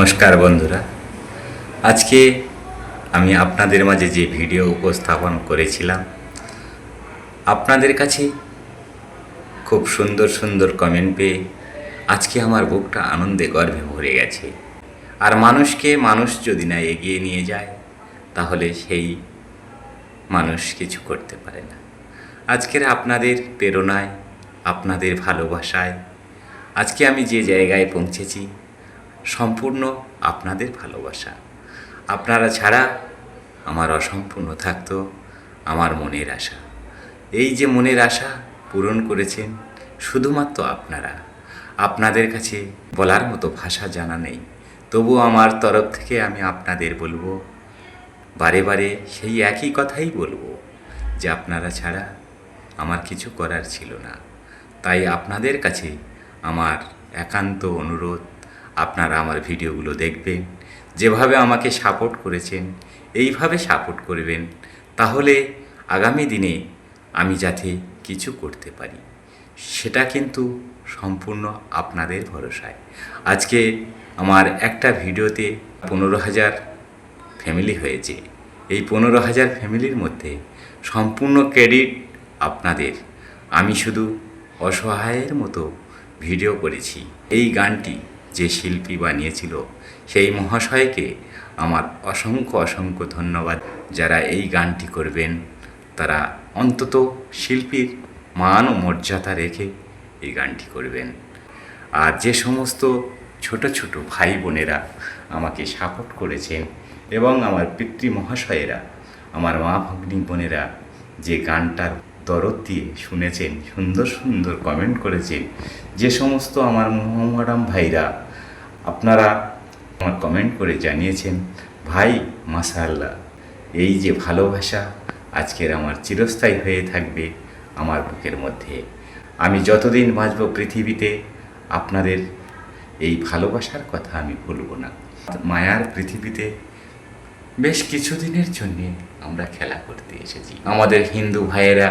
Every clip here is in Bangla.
নমস্কার বন্ধুরা। আজকে আমি আপনাদের মাঝে যে ভিডিও উপস্থাপন করেছিলাম, আপনাদের কাছে খুব সুন্দর সুন্দর কমেন্ট পেয়ে আজকে আমার বুকটা আনন্দে গর্বে ভরে গেছে। আর মানুষকে মানুষ যদি না এগিয়ে নিয়ে যায়, তাহলে সেই মানুষ কিছু করতে পারে না। আজকের আপনাদের প্রেরণায়, আপনাদের ভালোবাসায়, আজকে আমি যে জায়গায় পৌঁছেছি সম্পূর্ণ আপনাদের ভালোবাসা। আপনারা ছাড়া আমার অসম্পূর্ণ থাকতো আমার মনের আশা। এই যে মনের আশা পূরণ করেছেন শুধুমাত্র আপনারা। আপনাদের কাছে বলার মতো ভাষা জানা নেই। তবু আমার তরফ থেকে আমি আপনাদের বলব, বারে বারে সেই একই কথাই বলব যে আপনারা ছাড়া আমার কিছু করার ছিল না। তাই আপনাদের কাছে আমার একান্ত অনুরোধ আপনারা আমার ভিডিওগুলো দেখবেন, যেভাবে আমাকে সাপোর্ট করেছেন, এইভাবে সাপোর্ট করবেন, তাহলে আগামী দিনে আমি যাতে কিছু করতে পারি, সেটা কিন্তু সম্পূর্ণ আপনাদের ভরসায়। আজকে আমার একটা ভিডিওতে পনেরো হাজার ফ্যামিলি হয়েছে। এই পনেরো হাজার ফ্যামিলির মধ্যে সম্পূর্ণ ক্রেডিট আপনাদের। আমি শুধু অসহায়ের মতো ভিডিও করেছি। এই গানটি যে শিল্পী বানিয়েছিল সেই মহাশয়কে আমার অসংখ্য অসংখ্য ধন্যবাদ। যারা এই গানটি করবেন, তারা অন্তত শিল্পীর মান ও মর্যাদা রেখে এই গানটি করবেন। আর যে সমস্ত ছোট ছোট ভাই বোনেরা আমাকে সাপোর্ট করেছেন এবং আমার পিতৃ মহাশয়েরা, আমার মা ভগ্নী বোনেরা যে গানটার দরদ দিয়ে শুনেছেন, সুন্দর সুন্দর কমেন্ট করেছেন, যে সমস্ত আমার মোহাম্মরাম ভাইরা, আপনারা আমার কমেন্ট করে জানিয়েছেন, ভাই মাসাল্লাহ এই যে ভালোবাসা আজকের আমার চিরস্থায়ী হয়ে থাকবে আমার বুকের মধ্যে। আমি যতদিন বাঁচব পৃথিবীতে, আপনাদের এই ভালোবাসার কথা আমি ভুলব না। মায়ার পৃথিবীতে বেশ কিছুদিনের জন্যে আমরা খেলা করতে এসেছি। আমাদের হিন্দু ভাইয়েরা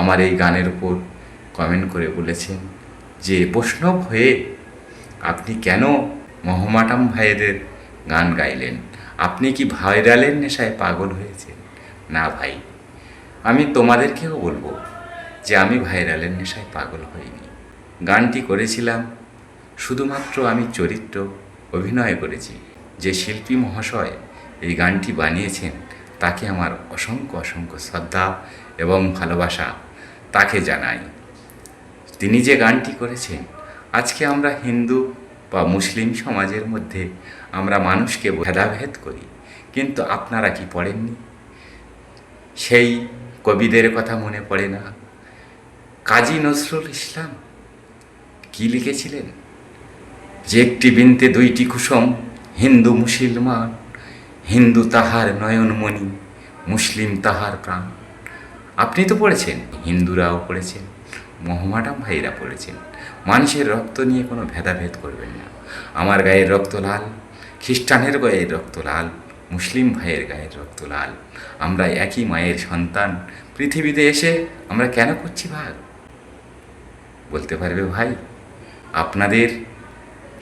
আমার এই গানের উপর কমেন্ট করে বলেছেন যে, বৈষ্ণব হয়ে আপনি কেন মহমাটাম ভাইয়েদের গান গাইলেন? আপনি কি ভাইরালের নেশায় পাগল হয়েছেন? না ভাই, আমি তোমাদেরকেও বলব যে, আমি ভাইরালের নেশায় পাগল হইনি। গানটি করেছিলাম, শুধুমাত্র আমি চরিত্র অভিনয় করেছি। যে শিল্পী মহাশয় এই গানটি বানিয়েছেন, তাকে আমার অসংখ্য অসংখ্য শ্রদ্ধা এবং ভালোবাসা তাকে জানাই। তিনি যে গানটি করেছেন, আজকে আমরা হিন্দু বা মুসলিম সমাজের মধ্যে আমরা মানুষকে ভেদাভেদ করি। কিন্তু আপনারা কি পড়েননি? সেই কবিদের কথা মনে পড়ে না? কাজী নজরুল ইসলাম কি লিখেছিলেন? যে একটি বিনতে দুইটি কুসুম, হিন্দু মুসলমান, হিন্দু তাহার নয়নমণি, মুসলিম তাহার প্রাণ। আপনি তো পড়েছেন, হিন্দুরাও পড়েছেন মোহাম্মদাম ভাইরা পড়েছেন। মানুষের রক্ত নিয়ে কোনো ভেদাভেদ করবেন না। আমার গায়ের রক্ত লাল, খ্রিস্টানের গায়ের রক্ত লাল, মুসলিম ভাইয়ের গায়ের রক্ত লাল। আমরা একই মায়ের সন্তান, পৃথিবীতে এসে আমরা কেন করছি ভাগ? বলতে পারবে ভাই? আপনাদের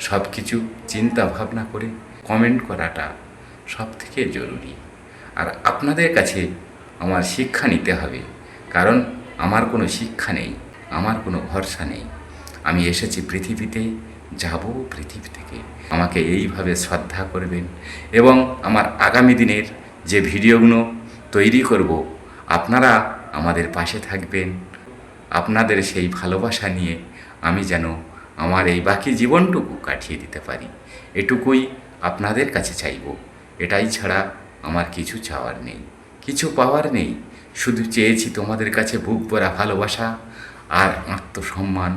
সব কিছু চিন্তা ভাবনা করে কমেন্ট করাটা সব থেকে জরুরি। আর আপনাদের কাছে আমার শিক্ষা নিতে হবে। কারণ আমার কোনো শিক্ষা নেই, আমার কোনো ভরসা নেই। আমি এসেছি পৃথিবীতে, যাব পৃথিবী থেকে। আমাকে এইভাবে শ্রদ্ধা করবেন এবং আমার আগামী দিনের যে ভিডিওগুলো তৈরি করব, আপনারা আমাদের পাশে থাকবেন। আপনাদের সেই ভালোবাসা নিয়ে আমি যেন আমার এই বাকি জীবনটুকু কাটিয়ে দিতে পারি। এটুকুই আপনাদের কাছে চাইব। এটাই ছাড়া আমার কিছু চাওয়ার নেই। কিছু পাওয়ার নেই। শুধু চেয়েছি তোমাদের কাছে বুক ভরা ভালোবাসা আর আত্মসম্মান।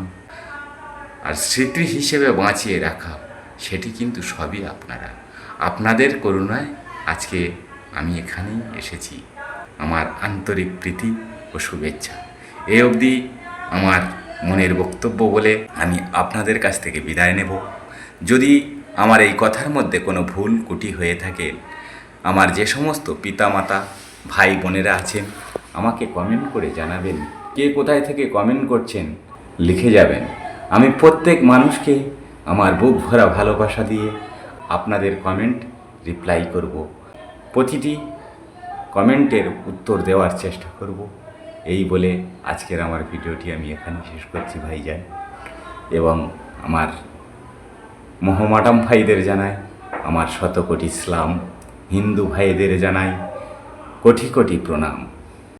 আর স্মৃতি হিসেবে বাঁচিয়ে রাখা, সেটি কিন্তু সবই আপনারা। আপনাদের করুণায় আজকে আমি এখানেই এসেছি। আমার আন্তরিক প্রীতি ও শুভেচ্ছা। এ অবধি আমার মনের বক্তব্য বলে আমি আপনাদের কাছ থেকে বিদায় নেব। যদি আমার এই কথার মধ্যে কোনো ভুল কুটি হয়ে থাকে, আমার যে সমস্ত পিতামাতা ভাই বোনেরা আছেন, আমাকে কমেন্ট করে জানাবেন। কে কোথায় থেকে কমেন্ট করছেন, লিখে যাবেন। আমি প্রত্যেক মানুষকে আমার বুক ভরা ভালোবাসা দিয়ে আপনাদের কমেন্ট রিপ্লাই করব। প্রতিটি কমেন্টের উত্তর দেওয়ার চেষ্টা করব। এই বলে আজকের আমার ভিডিওটি আমি এখানে শেষ করছি ভাইজান। এবং আমার মোহামাডাম ভাইদের জানাই, আমার শতকোটি ইসলাম হিন্দু ভাইদের জানাই কোটি কোটি প্রণাম।